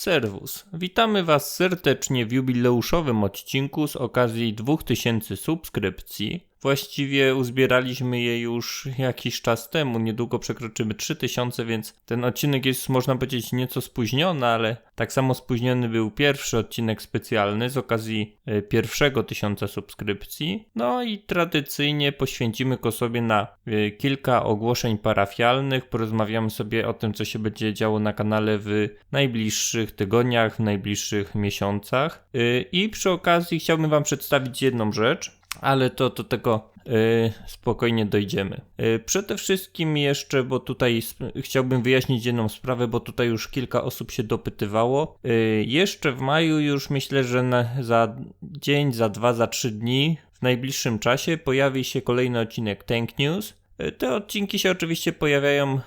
Serwus. Witamy Was serdecznie w jubileuszowym odcinku z okazji 2000 subskrypcji. Właściwie uzbieraliśmy je już jakiś czas temu, niedługo przekroczymy 3000, więc ten odcinek jest, można powiedzieć, nieco spóźniony, ale tak samo spóźniony był pierwszy odcinek specjalny z okazji e, pierwszego tysiąca subskrypcji. No i tradycyjnie poświęcimy go sobie na e, kilka ogłoszeń parafialnych, porozmawiamy sobie o tym, co się będzie działo na kanale w najbliższych tygodniach, w najbliższych miesiącach. E, I przy okazji chciałbym Wam przedstawić jedną rzecz, ale to do tego y, spokojnie dojdziemy. Y, przede wszystkim jeszcze, bo tutaj chciałbym wyjaśnić jedną sprawę, bo tutaj już kilka osób się dopytywało. Y, jeszcze w maju już myślę, że za dzień, za dwa, za trzy dni w najbliższym czasie pojawi się kolejny odcinek Tank News. Te odcinki się oczywiście pojawiają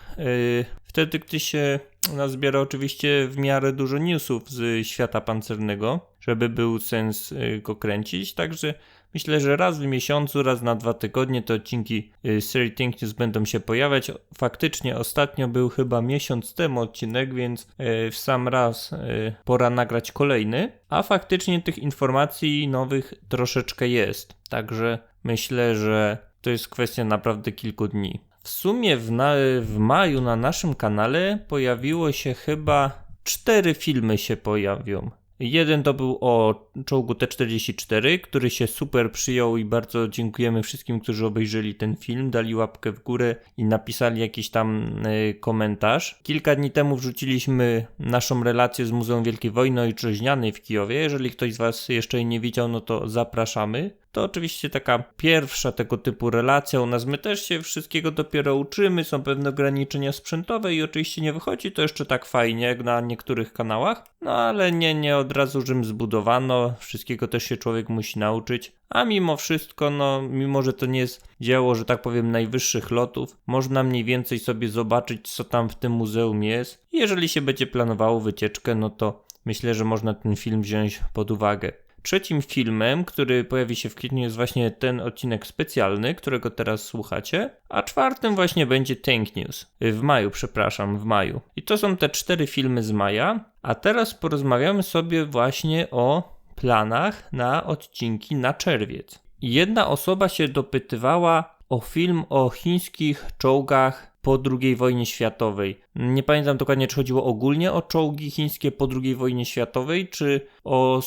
wtedy, gdy się nazbiera oczywiście w miarę dużo newsów z świata pancernego, żeby był sens go kręcić, także Myślę, że raz w miesiącu, raz na dwa tygodnie te odcinki y, serii Think News będą się pojawiać. Faktycznie ostatnio był chyba miesiąc temu odcinek, więc y, w sam raz y, pora nagrać kolejny. A faktycznie tych informacji nowych troszeczkę jest. Także myślę, że to jest kwestia naprawdę kilku dni. W sumie w, na, w maju na naszym kanale pojawiło się chyba cztery filmy się pojawią. Jeden to był o czołgu T-44, który się super przyjął i bardzo dziękujemy wszystkim, którzy obejrzeli ten film, dali łapkę w górę i napisali jakiś tam y, komentarz. Kilka dni temu wrzuciliśmy naszą relację z Muzeum Wielkiej Wojny Ojczyźnianej w Kijowie. Jeżeli ktoś z Was jeszcze jej nie widział, no to zapraszamy. To oczywiście taka pierwsza tego typu relacja. U nas my też się wszystkiego dopiero uczymy, są pewne ograniczenia sprzętowe i oczywiście nie wychodzi to jeszcze tak fajnie jak na niektórych kanałach. No ale nie, nie od razu Rzym zbudowano, wszystkiego też się człowiek musi nauczyć. A mimo wszystko, no, mimo że to nie jest dzieło, że tak powiem, najwyższych lotów, można mniej więcej sobie zobaczyć, co tam w tym muzeum jest. Jeżeli się będzie planowało wycieczkę, no to myślę, że można ten film wziąć pod uwagę. Trzecim filmem, który pojawi się w kwietniu, jest właśnie ten odcinek specjalny, którego teraz słuchacie, a czwartym właśnie będzie Tank News. W maju, przepraszam, w maju. I to są te cztery filmy z maja, a teraz porozmawiamy sobie właśnie o planach na odcinki na czerwiec. Jedna osoba się dopytywała o film o chińskich czołgach po II wojnie światowej. Nie pamiętam dokładnie, czy chodziło ogólnie o czołgi chińskie po II wojnie światowej, czy o,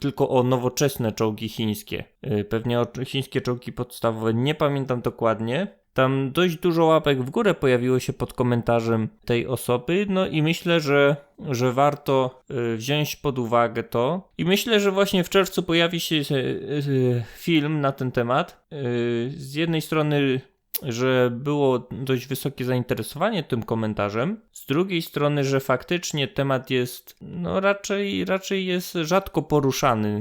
tylko o nowoczesne czołgi chińskie. Y, pewnie o chińskie czołgi podstawowe, nie pamiętam dokładnie. Tam dość dużo łapek w górę pojawiło się pod komentarzem tej osoby, no i myślę, że, że warto y, wziąć pod uwagę to. I myślę, że właśnie w czerwcu pojawi się y, film na ten temat. Z jednej strony że było dość wysokie zainteresowanie tym komentarzem. Z drugiej strony, że faktycznie temat jest, no raczej, raczej jest rzadko poruszany.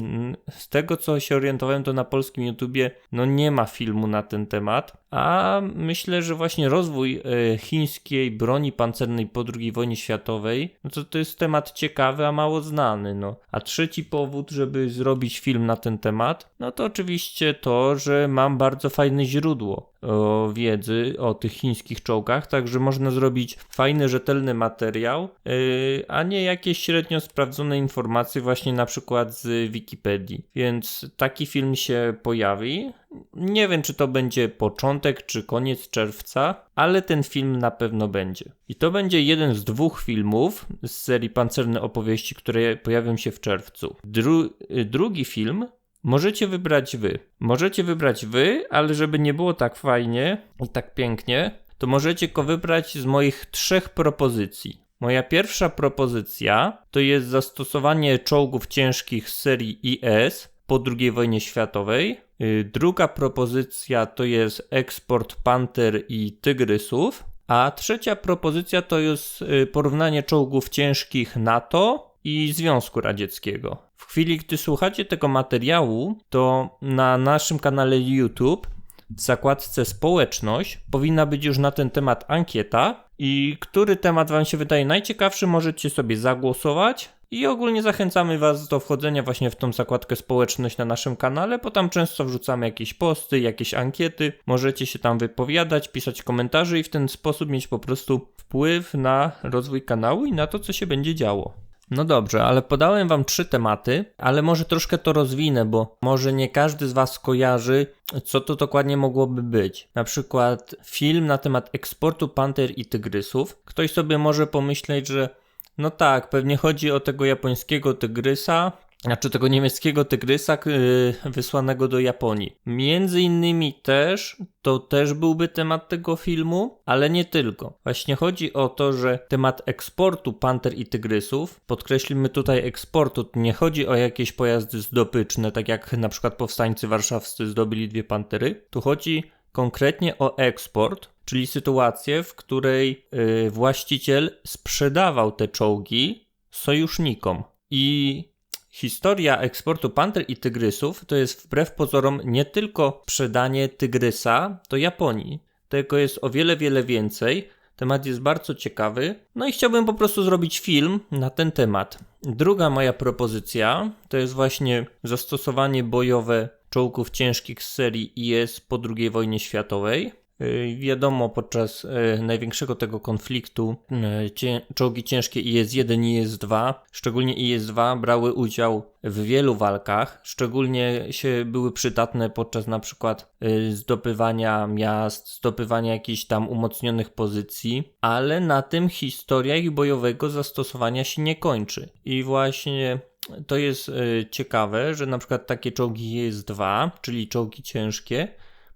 Z tego co się orientowałem, to na polskim YouTubie no nie ma filmu na ten temat. A myślę, że właśnie rozwój e, chińskiej broni pancernej po II wojnie światowej, no to to jest temat ciekawy, a mało znany. No. A trzeci powód, żeby zrobić film na ten temat, no to oczywiście to, że mam bardzo fajne źródło o wiedzy o tych chińskich czołgach, także można zrobić fajny, rzetelny materiał, yy, a nie jakieś średnio sprawdzone informacje właśnie na przykład z Wikipedii. Więc taki film się pojawi. Nie wiem, czy to będzie początek, czy koniec czerwca, ale ten film na pewno będzie. I to będzie jeden z dwóch filmów z serii Pancerne Opowieści, które pojawią się w czerwcu. Dru drugi film możecie wybrać wy. Możecie wybrać wy, ale żeby nie było tak fajnie i tak pięknie, to możecie go wybrać z moich trzech propozycji. Moja pierwsza propozycja to jest zastosowanie czołgów ciężkich z serii IS po II wojnie światowej. Y, druga propozycja to jest eksport Panther i Tygrysów. A trzecia propozycja to jest y, porównanie czołgów ciężkich NATO i Związku Radzieckiego. W chwili, gdy słuchacie tego materiału, to na naszym kanale YouTube w zakładce społeczność powinna być już na ten temat ankieta i który temat Wam się wydaje najciekawszy, możecie sobie zagłosować i ogólnie zachęcamy Was do wchodzenia właśnie w tą zakładkę społeczność na naszym kanale, bo tam często wrzucamy jakieś posty, jakieś ankiety. Możecie się tam wypowiadać, pisać komentarze i w ten sposób mieć po prostu wpływ na rozwój kanału i na to, co się będzie działo. No dobrze, ale podałem wam trzy tematy, ale może troszkę to rozwinę, bo może nie każdy z was kojarzy, co to dokładnie mogłoby być. Na przykład film na temat eksportu panter i tygrysów. Ktoś sobie może pomyśleć, że no tak, pewnie chodzi o tego japońskiego tygrysa, znaczy tego niemieckiego tygrysa yy, wysłanego do Japonii. Między innymi też, to też byłby temat tego filmu, ale nie tylko. Właśnie chodzi o to, że temat eksportu panter i tygrysów, podkreślimy tutaj eksportu, nie chodzi o jakieś pojazdy zdobyczne, tak jak na przykład powstańcy warszawscy zdobyli dwie pantery, tu chodzi konkretnie o eksport, czyli sytuację, w której yy, właściciel sprzedawał te czołgi sojusznikom. I Historia eksportu panter i tygrysów to jest wbrew pozorom nie tylko sprzedanie tygrysa do Japonii. Tego jest o wiele, wiele więcej. Temat jest bardzo ciekawy. No i chciałbym po prostu zrobić film na ten temat. Druga moja propozycja to jest właśnie zastosowanie bojowe czołgów ciężkich z serii IS po II wojnie światowej. Y, wiadomo, podczas y, największego tego konfliktu y, czołgi ciężkie IS-1 i IS-2, szczególnie IS-2, brały udział w wielu walkach, szczególnie się były przydatne podczas na przykład zdobywania miast, zdobywania jakichś tam umocnionych pozycji, ale na tym historia ich bojowego zastosowania się nie kończy. I właśnie to jest ciekawe, że na przykład takie czołgi IS-2, czyli czołgi ciężkie,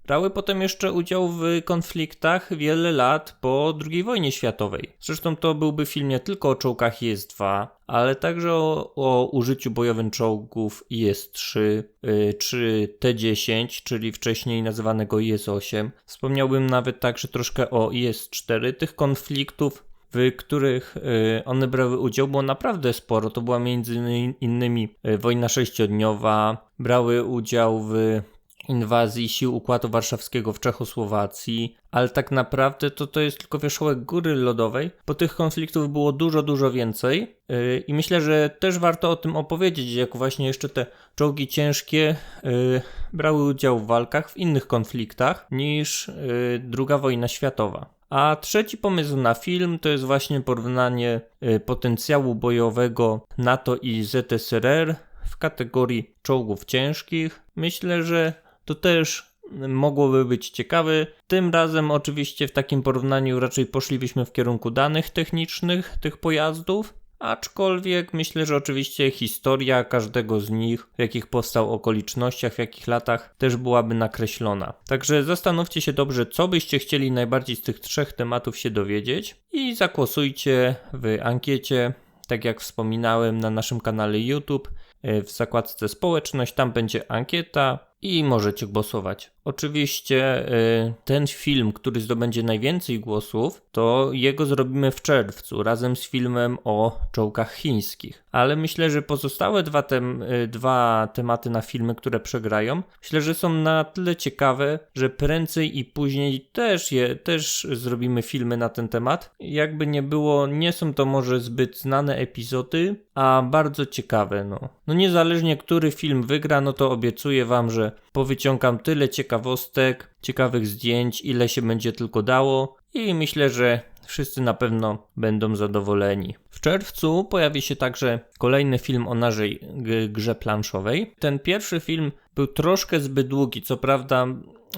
brały potem jeszcze udział w konfliktach wiele lat po II wojnie światowej. Zresztą to byłby film nie tylko o czołgach IS-2, ale także o, o użyciu bojowym czołgów IS-3 yy, czy T-10, czyli wcześniej nazywanego IS-8. Wspomniałbym nawet także troszkę o IS-4. Tych konfliktów w których y, one brały udział, było naprawdę sporo. To była między innymi y, wojna sześciodniowa, brały udział w inwazji sił Układu Warszawskiego w Czechosłowacji, ale tak naprawdę to to jest tylko wierzchołek góry lodowej, bo tych konfliktów było dużo, dużo więcej yy, i myślę, że też warto o tym opowiedzieć, jak właśnie jeszcze te czołgi ciężkie yy, brały udział w walkach w innych konfliktach niż yy, II wojna światowa. A trzeci pomysł na film to jest właśnie porównanie y, potencjału bojowego NATO i ZSRR w kategorii czołgów ciężkich. Myślę, że to też mogłoby być ciekawe. Tym razem, oczywiście, w takim porównaniu raczej poszlibyśmy w kierunku danych technicznych tych pojazdów. Aczkolwiek myślę, że oczywiście historia każdego z nich, w jakich powstał okolicznościach, w jakich latach, też byłaby nakreślona. Także zastanówcie się dobrze, co byście chcieli najbardziej z tych trzech tematów się dowiedzieć i zagłosujcie w ankiecie, tak jak wspominałem na naszym kanale YouTube, w zakładce społeczność, tam będzie ankieta i możecie głosować. Oczywiście y, ten film, który zdobędzie najwięcej głosów, to jego zrobimy w czerwcu razem z filmem o czołgach chińskich. Ale myślę, że pozostałe dwa, tem y, dwa tematy na filmy, które przegrają, myślę, że są na tyle ciekawe, że prędzej i później też je też zrobimy filmy na ten temat. Jakby nie było, nie są to może zbyt znane epizody, a bardzo ciekawe. No, no niezależnie który film wygra, no to obiecuję wam, że powyciągam tyle ciekawostek, ciekawych zdjęć, ile się będzie tylko dało i myślę, że wszyscy na pewno będą zadowoleni. W czerwcu pojawi się także kolejny film o naszej grze planszowej. Ten pierwszy film był troszkę zbyt długi, co prawda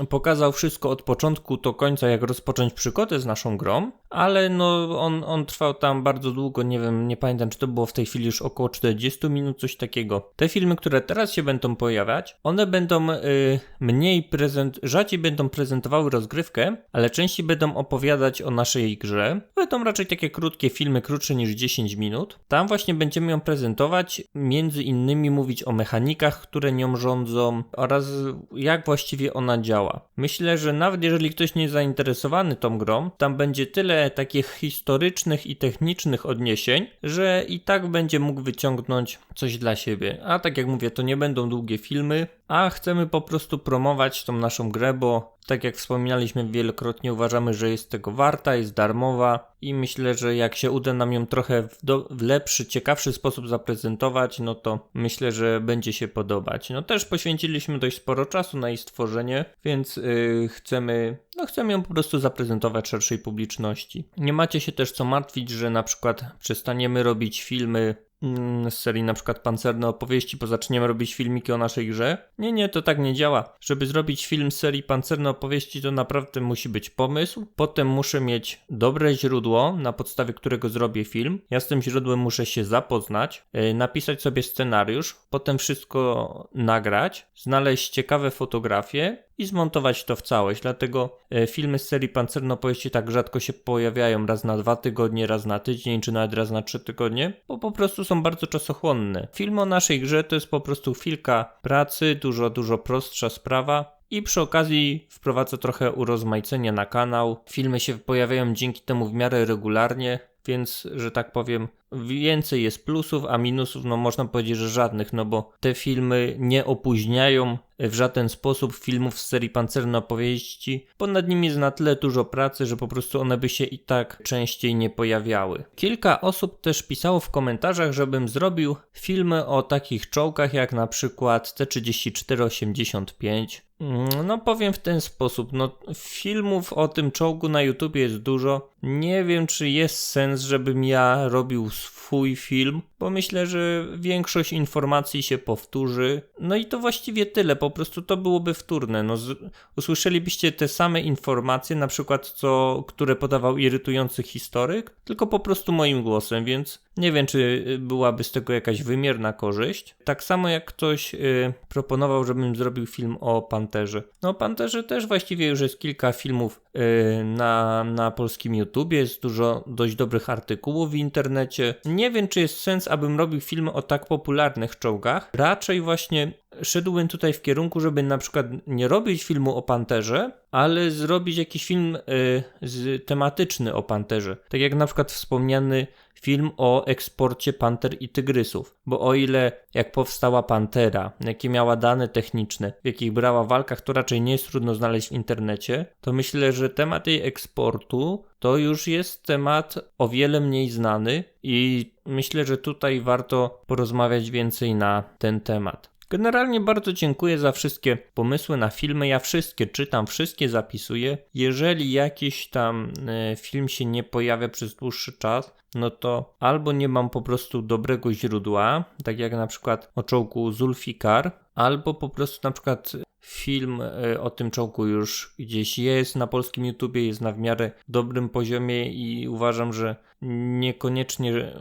pokazał wszystko od początku do końca, jak rozpocząć przygodę z naszą grą, ale no on, on trwał tam bardzo długo, nie wiem, nie pamiętam czy to było w tej chwili już około 40 minut, coś takiego. Te filmy, które teraz się będą pojawiać, one będą y, mniej prezent, rzadziej będą prezentowały rozgrywkę, ale częściej będą opowiadać o naszej grze. Będą raczej takie krótkie filmy, krótsze niż 10 minut. Tam właśnie będziemy ją prezentować, między innymi mówić o mechanikach, które nią rządzą oraz jak właściwie ona działa. Myślę, że nawet jeżeli ktoś nie jest zainteresowany tą grą, tam będzie tyle takich historycznych i technicznych odniesień, że i tak będzie mógł wyciągnąć coś dla siebie. A tak jak mówię, to nie będą długie filmy, a chcemy po prostu promować tą naszą grę, bo tak jak wspominaliśmy wielokrotnie, uważamy, że jest tego warta, jest darmowa i myślę, że jak się uda nam ją trochę w, do, w, lepszy, ciekawszy sposób zaprezentować, no to myślę, że będzie się podobać. No też poświęciliśmy dość sporo czasu na jej stworzenie, więc yy, chcemy, no chcemy ją po prostu zaprezentować szerszej publiczności. Nie macie się też co martwić, że na przykład przestaniemy robić filmy z serii na przykład pancerne opowieści, bo zaczniemy robić filmiki o naszej grze. Nie, nie, to tak nie działa. Żeby zrobić film z serii pancerne opowieści, to naprawdę musi być pomysł. Potem muszę mieć dobre źródło, na podstawie którego zrobię film. Ja z tym źródłem muszę się zapoznać, yy, napisać sobie scenariusz, potem wszystko nagrać, znaleźć ciekawe fotografie i zmontować to w całość. Dlatego e, filmy z serii Pancerne tak rzadko się pojawiają raz na dwa tygodnie, raz na tydzień, czy nawet raz na trzy tygodnie, bo po prostu są bardzo czasochłonne. Film o naszej grze to jest po prostu chwilka pracy, dużo, dużo prostsza sprawa. I przy okazji wprowadza trochę urozmaicenia na kanał. Filmy się pojawiają dzięki temu w miarę regularnie, więc, że tak powiem, więcej jest plusów, a minusów, no można powiedzieć, że żadnych, no bo te filmy nie opóźniają w żaden sposób filmów z serii Pancerne Opowieści, bo nad nimi jest na tyle dużo pracy, że po prostu one by się i tak częściej nie pojawiały. Kilka osób też pisało w komentarzach, żebym zrobił filmy o takich czołgach jak na przykład T-3485, no powiem w ten sposób, no filmów o tym czołgu na YouTube jest dużo. Nie wiem czy jest sens, żebym ja robił swój film, bo myślę, że większość informacji się powtórzy. No i to właściwie tyle, po prostu to byłoby wtórne. No, z, usłyszelibyście te same informacje, na przykład co, które podawał irytujący historyk, tylko po prostu moim głosem, więc nie wiem, czy byłaby z tego jakaś wymierna korzyść. Tak samo jak ktoś y, proponował, żebym zrobił film o Panterze. No o Panterze też właściwie już jest kilka filmów y, na, na polskim YouTubie, jest dużo dość dobrych artykułów w internecie. Nie wiem, czy jest sens, abym robił filmy o tak popularnych czołgach. Raczej właśnie szedłbym tutaj w kierunku, żeby na przykład nie robić filmu o Panterze, ale zrobić jakiś film y, tematyczny o Panterze. Tak jak na przykład wspomniany film o eksporcie panter i tygrysów. Bo o ile jak powstała pantera, jakie miała dane techniczne, w jakich brała walkach, to raczej nie jest trudno znaleźć w internecie, to myślę, że temat jej eksportu to już jest temat o wiele mniej znany i myślę, że tutaj warto porozmawiać więcej na ten temat. Generalnie bardzo dziękuję za wszystkie pomysły na filmy. Ja wszystkie czytam, wszystkie zapisuję. Jeżeli jakiś tam e, film się nie pojawia przez dłuższy czas, no to albo nie mam po prostu dobrego źródła, tak jak na przykład o czołgu Zulfikar, albo po prostu na przykład film e, o tym czołgu już gdzieś jest na polskim YouTubie, jest na w miarę dobrym poziomie i uważam, że niekoniecznie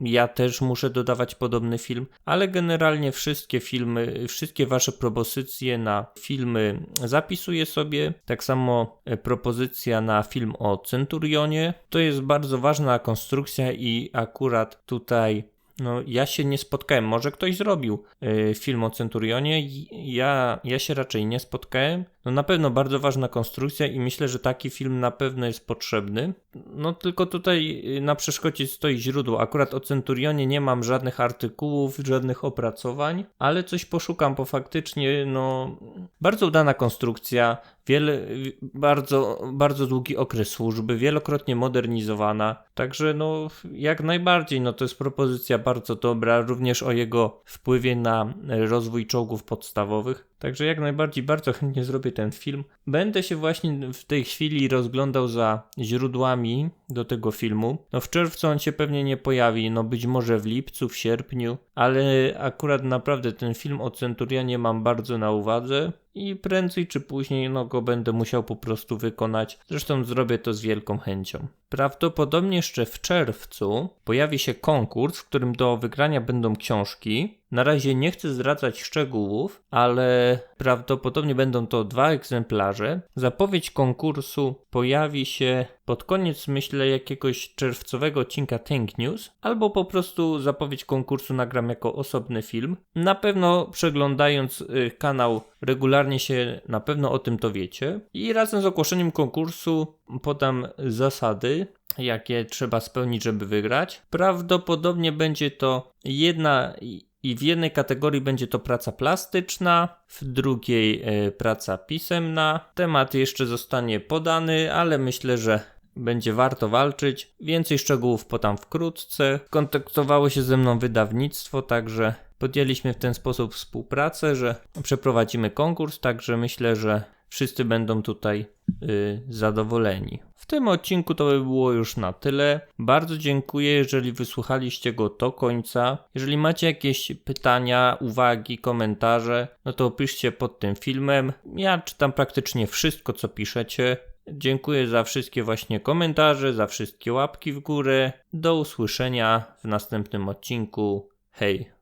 ja też muszę dodawać podobny film, ale generalnie wszystkie filmy, wszystkie wasze propozycje na filmy zapisuję sobie. Tak samo e, propozycja na film o Centurionie. To jest bardzo ważna konstrukcja i akurat tutaj no, ja się nie spotkałem. Może ktoś zrobił y, film o Centurionie. Ja, ja się raczej nie spotkałem. No na pewno bardzo ważna konstrukcja i myślę, że taki film na pewno jest potrzebny. No tylko tutaj y, na przeszkodzie stoi źródło. Akurat o Centurionie nie mam żadnych artykułów, żadnych opracowań, ale coś poszukam, bo faktycznie no bardzo udana konstrukcja, wiele, bardzo, bardzo długi okres służby, wielokrotnie modernizowana. Także no jak najbardziej, no to jest propozycja bardzo dobra, również o jego wpływie na rozwój czołgów podstawowych. Także jak najbardziej bardzo chętnie zrobię ten film. Będę się właśnie w tej chwili rozglądał za źródłami do tego filmu. No w czerwcu on się pewnie nie pojawi, no być może w lipcu, w sierpniu, ale akurat naprawdę ten film o Centurianie mam bardzo na uwadze i prędzej czy później no go będę musiał po prostu wykonać. Zresztą zrobię to z wielką chęcią. Prawdopodobnie jeszcze w czerwcu pojawi się konkurs, w którym do wygrania będą książki. Na razie nie chcę zdradzać szczegółów, ale prawdopodobnie będą to dwa egzemplarze. Zapowiedź konkursu pojawi się pod koniec, myślę, jakiegoś czerwcowego odcinka Tank News, albo po prostu zapowiedź konkursu nagram jako osobny film. Na pewno przeglądając y, kanał regularnie się na pewno o tym dowiecie. I razem z ogłoszeniem konkursu podam zasady, jakie trzeba spełnić, żeby wygrać. Prawdopodobnie będzie to jedna i w jednej kategorii będzie to praca plastyczna, w drugiej e, praca pisemna. Temat jeszcze zostanie podany, ale myślę, że będzie warto walczyć. Więcej szczegółów podam wkrótce. Kontaktowało się ze mną wydawnictwo, także podjęliśmy w ten sposób współpracę, że przeprowadzimy konkurs, także myślę, że wszyscy będą tutaj y, zadowoleni. W tym odcinku to by było już na tyle. Bardzo dziękuję, jeżeli wysłuchaliście go do końca. Jeżeli macie jakieś pytania, uwagi, komentarze, no to piszcie pod tym filmem. Ja czytam praktycznie wszystko, co piszecie. Dziękuję za wszystkie właśnie komentarze, za wszystkie łapki w górę. Do usłyszenia w następnym odcinku. Hej!